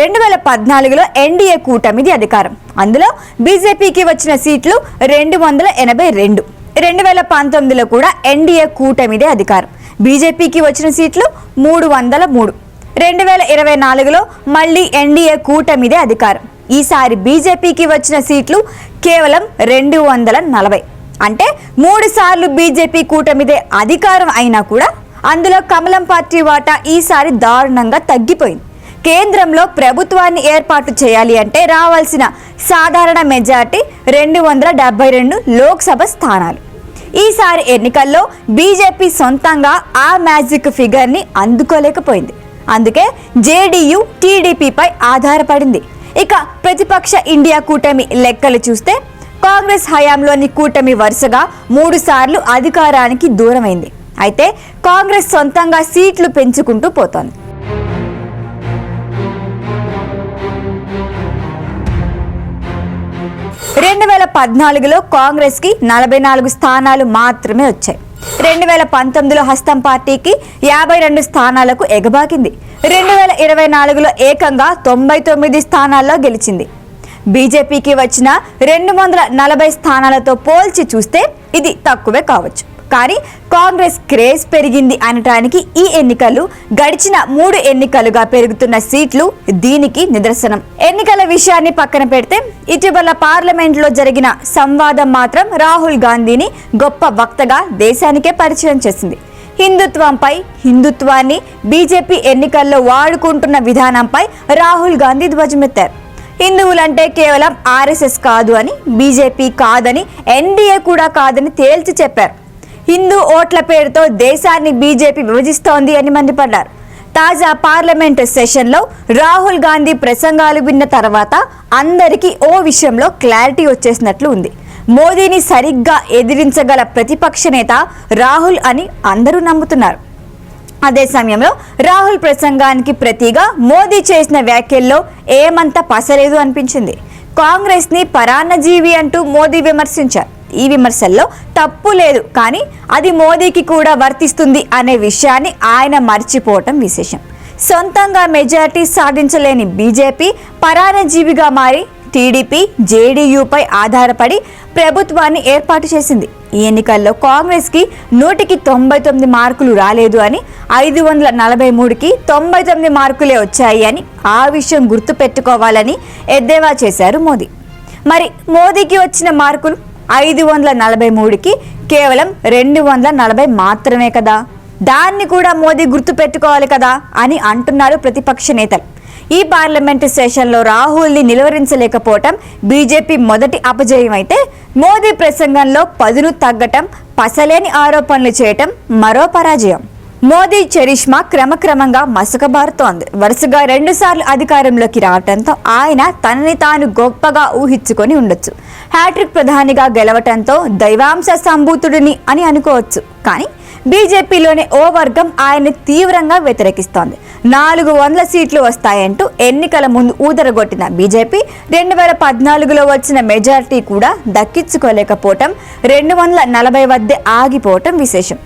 రెండు వేల పద్నాలుగులో ఎన్డీఏ కూటమిది అధికారం. అందులో బీజేపీకి వచ్చిన సీట్లు రెండు వందల ఎనభై రెండు. రెండు వేల పంతొమ్మిదిలో కూడా ఎన్డీఏ కూటమిదే అధికారం. బీజేపీకి వచ్చిన సీట్లు మూడు వందల మూడు. రెండు వేల ఇరవై నాలుగులో మళ్ళీ ఎన్డీఏ కూటమిదే అధికారం. ఈసారి బీజేపీకి వచ్చిన సీట్లు కేవలం రెండు వందల నలభై. అంటే మూడు సార్లు బీజేపీ కూటమిదే అధికారం అయినా కూడా అందులో కమలం పార్టీ వాటా ఈసారి దారుణంగా తగ్గిపోయింది. కేంద్రంలో ప్రభుత్వాన్ని ఏర్పాటు చేయాలి అంటే రావాల్సిన సాధారణ మెజార్టీ రెండు వందల డెబ్బై రెండు లోక్సభ స్థానాలు. ఈసారి ఎన్నికల్లో బీజేపీ సొంతంగా ఆ మ్యాజిక్ ఫిగర్ని అందుకోలేకపోయింది. అందుకే జేడీయూ టీడీపీపై ఆధారపడింది. ఇక ప్రతిపక్ష ఇండియా కూటమి లెక్కలు చూస్తే కాంగ్రెస్ హయాంలోని కూటమి వరుసగా మూడు సార్లు అధికారానికి దూరమైంది. అయితే కాంగ్రెస్ సొంతంగా సీట్లు పెంచుకుంటూ పోతోంది. పద్నాలుగులో కాంగ్రెస్కి నలభై నాలుగు స్థానాలు మాత్రమే వచ్చాయి. రెండు వేల పంతొమ్మిదిలో హస్తం పార్టీకి యాభై రెండు స్థానాలకు ఎగబాకింది. రెండు వేల ఇరవై నాలుగులో ఏకంగా తొంభై తొమ్మిది స్థానాల్లో గెలిచింది. బీజేపీకి వచ్చిన రెండు వందల నలభై స్థానాలతో పోల్చి చూస్తే ఇది తక్కువే కావచ్చు. కానీ కాంగ్రెస్ క్రేజ్ పెరిగింది అనటానికి ఈ ఎన్నికలు గడిచిన మూడు ఎన్నికలుగా పెరుగుతున్న సీట్లు దీనికి నిదర్శనం. ఎన్నికల విషయాన్ని పక్కన పెడితే ఇటీవల పార్లమెంట్లో జరిగిన సంవాదం మాత్రం రాహుల్ గాంధీని గొప్ప వక్తగా దేశానికే పరిచయం చేసింది. హిందుత్వంపై హిందుత్వాన్ని బీజేపీ ఎన్నికల్లో వాడుకుంటున్న విధానంపై రాహుల్ గాంధీ ధ్వజమెత్తారు. హిందువులంటే కేవలం ఆర్ఎస్ఎస్ కాదు అని బీజేపీ కాదని ఎన్డీఏ కూడా కాదని తేల్చి చెప్పారు. హిందూ ఓట్ల పేరుతో దేశాన్ని బీజేపీ విభజిస్తోంది అని మండిపడ్డారు. తాజా పార్లమెంట్ సెషన్లో రాహుల్ గాంధీ ప్రసంగాలు విన్న తర్వాత అందరికీ ఓ విషయంలో క్లారిటీ వచ్చేసినట్లు ఉంది. మోదీని సరిగ్గా ఎదిరించగల ప్రతిపక్ష నేత రాహుల్ అని అందరూ నమ్ముతున్నారు. అదే సమయంలో రాహుల్ ప్రసంగానికి ప్రతిగా మోదీ చేసిన వ్యాఖ్యల్లో ఏమంత పసలేదు అనిపించింది. కాంగ్రెస్ని పరాన్నజీవి అంటూ మోదీ విమర్శించారు. ఈ విమర్శల్లో తప్పు లేదు కానీ అది మోదీకి కూడా వర్తిస్తుంది అనే విషయాన్ని ఆయన మర్చిపోవటం విశేషం. సొంతంగా మెజార్టీ సాధించలేని బీజేపీ పరాణజీవిగా మారి టీడీపీ జేడీయూపై ఆధారపడి ప్రభుత్వాన్ని ఏర్పాటు చేసింది. ఈ ఎన్నికల్లో కాంగ్రెస్కి నూటికి తొంభై తొమ్మిది మార్కులు రాలేదు అని ఐదు వందల నలభై మూడుకి తొంభై తొమ్మిది మార్కులే వచ్చాయి అని ఆ విషయం గుర్తుపెట్టుకోవాలని ఎద్దేవా చేశారు మోదీ. మరి మోదీకి వచ్చిన మార్కులు ఐదు వందల నలభై మూడుకి కేవలం రెండు వందల నలభై మాత్రమే కదా. దాన్ని కూడా మోదీ గుర్తు పెట్టుకోవాలి కదా అని అంటున్నారు ప్రతిపక్ష నేతలు. ఈ పార్లమెంటు సెషన్లో రాహుల్ని నిలువరించలేకపోవటం బీజేపీ మొదటి అపజయం అయితే మోదీ ప్రసంగంలో పదును తగ్గటం పసలేని ఆరోపణలు చేయటం మరో పరాజయం. మోదీ చరిష్మా క్రమక్రమంగా మసకబారుతోంది. వరుసగా రెండుసార్లు అధికారంలోకి రావడంతో ఆయన తనని తాను గొప్పగా ఊహించుకొని ఉండొచ్చు. హ్యాట్రిక్ ప్రధానిగా గెలవటంతో దైవాంశ సంభూతుడిని అని అనుకోవచ్చు. కానీ బీజేపీలోని ఓ వర్గం ఆయన్ని తీవ్రంగా వ్యతిరేకిస్తోంది. నాలుగు వందల సీట్లు వస్తాయంటూ ఎన్నికల ముందు ఊదరగొట్టిన బీజేపీ రెండు వేల పద్నాలుగులో వచ్చిన మెజారిటీ కూడా దక్కించుకోలేకపోవటం రెండు వందల నలభై వద్దే ఆగిపోవటం విశేషం.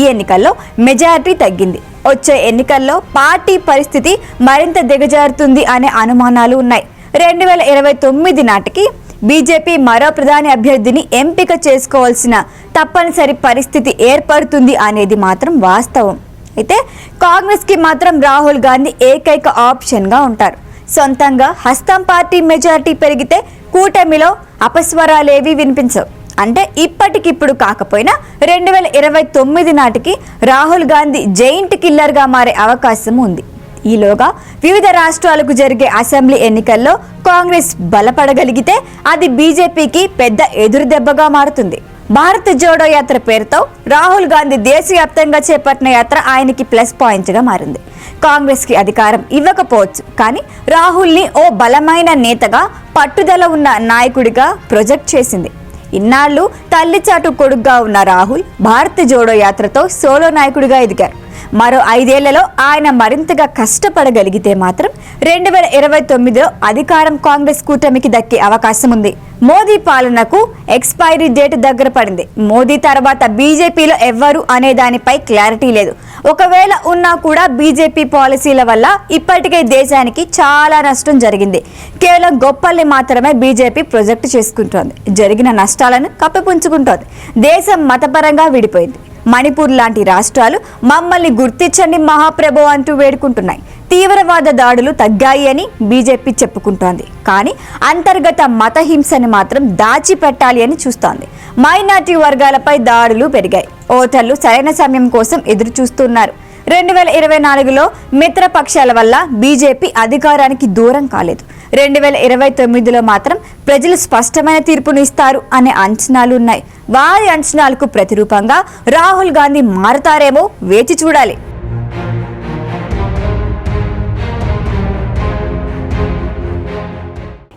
ఈ ఎన్నికల్లో మెజారిటీ తగ్గింది. వచ్చే ఎన్నికల్లో పార్టీ పరిస్థితి మరింత దిగజారుతుంది అనే అనుమానాలు ఉన్నాయి. రెండు వేల ఇరవై తొమ్మిది నాటికి బీజేపీ మరో ప్రధాని అభ్యర్థిని ఎంపిక చేసుకోవాల్సిన తప్పనిసరి పరిస్థితి ఏర్పడుతుంది అనేది మాత్రం వాస్తవం. అయితే కాంగ్రెస్కి మాత్రం రాహుల్ గాంధీ ఏకైక ఆప్షన్గా ఉంటారు. సొంతంగా హస్తం పార్టీ మెజారిటీ పెరిగితే కూటమిలో అపస్వరాలేవి వినిపించవు. అంటే ఇప్పటికిప్పుడు కాకపోయినా రెండు వేల ఇరవై తొమ్మిది నాటికి రాహుల్ గాంధీ జైంట్ కిల్లర్గా మారే అవకాశం ఉంది. ఈలోగా వివిధ రాష్ట్రాలకు జరిగే అసెంబ్లీ ఎన్నికల్లో కాంగ్రెస్ బలపడగలిగితే అది బీజేపీకి పెద్ద ఎదురుదెబ్బగా మారుతుంది. భారత్ జోడో యాత్ర పేరుతో రాహుల్ గాంధీ దేశవ్యాప్తంగా చేపట్టిన యాత్ర ఆయనకి ప్లస్ పాయింట్గా మారింది. కాంగ్రెస్కి అధికారం ఇవ్వకపోవచ్చు కానీ రాహుల్ని ఓ బలమైన నేతగా పట్టుదల ఉన్న నాయకుడిగా ప్రొజెక్ట్ చేసింది. ఇన్నాళ్ళు తల్లిచాటు కొడుగ్గా ఉన్న రాహుల్ భారత్ జోడో యాత్రతో సోలో నాయకుడిగా ఎదిగారు. మరో ఐదేళ్ళలో ఆయన మరింతగా కష్టపడగలిగితే మాత్రం రెండు వేల ఇరవై తొమ్మిదిలో అధికారం కాంగ్రెస్ కూటమికి దక్కే అవకాశం ఉంది మోదీ పాలనకు ఎక్స్పైరీ డేట్ దగ్గర పడింది. మోదీ తర్వాత బీజేపీలో ఎవ్వరు అనే దానిపై క్లారిటీ లేదు. ఒకవేళ ఉన్నా కూడా బీజేపీ పాలసీల వల్ల ఇప్పటికే దేశానికి చాలా నష్టం జరిగింది. కేవలం గొప్పల్ని మాత్రమే బీజేపీ ప్రొజెక్ట్ చేసుకుంటోంది. జరిగిన నష్టాలను కప్పిపుంచుకుంటోంది దేశం మతపరంగా విడిపోయింది. మణిపూర్ లాంటి రాష్ట్రాలు మమ్మల్ని గుర్తించండి మహాప్రభు అంటూ వేడుకుంటున్నాయి. తీవ్రవాద దాడులు తగ్గాయి అని బీజేపీ చెప్పుకుంటోంది. కానీ అంతర్గత మత హింసని మాత్రం దాచిపెట్టాలి అని చూస్తోంది. మైనార్టీ వర్గాలపై దాడులు పెరిగాయి. ఓటర్లు సరైన సమయం కోసం ఎదురు చూస్తున్నారు రెండు వేల ఇరవై నాలుగులో మిత్రపక్షాల వల్ల బీజేపీ అధికారానికి దూరం కాలేదు. రెండు వేల ఇరవై తొమ్మిదిలో మాత్రం ప్రజలు స్పష్టమైన తీర్పును ఇస్తారు అనే అంచనాలు ఉన్నాయి. వారి అంచనాలకు ప్రతిరూపంగా రాహుల్ గాంధీ మారతారేమో వేచి చూడాలి.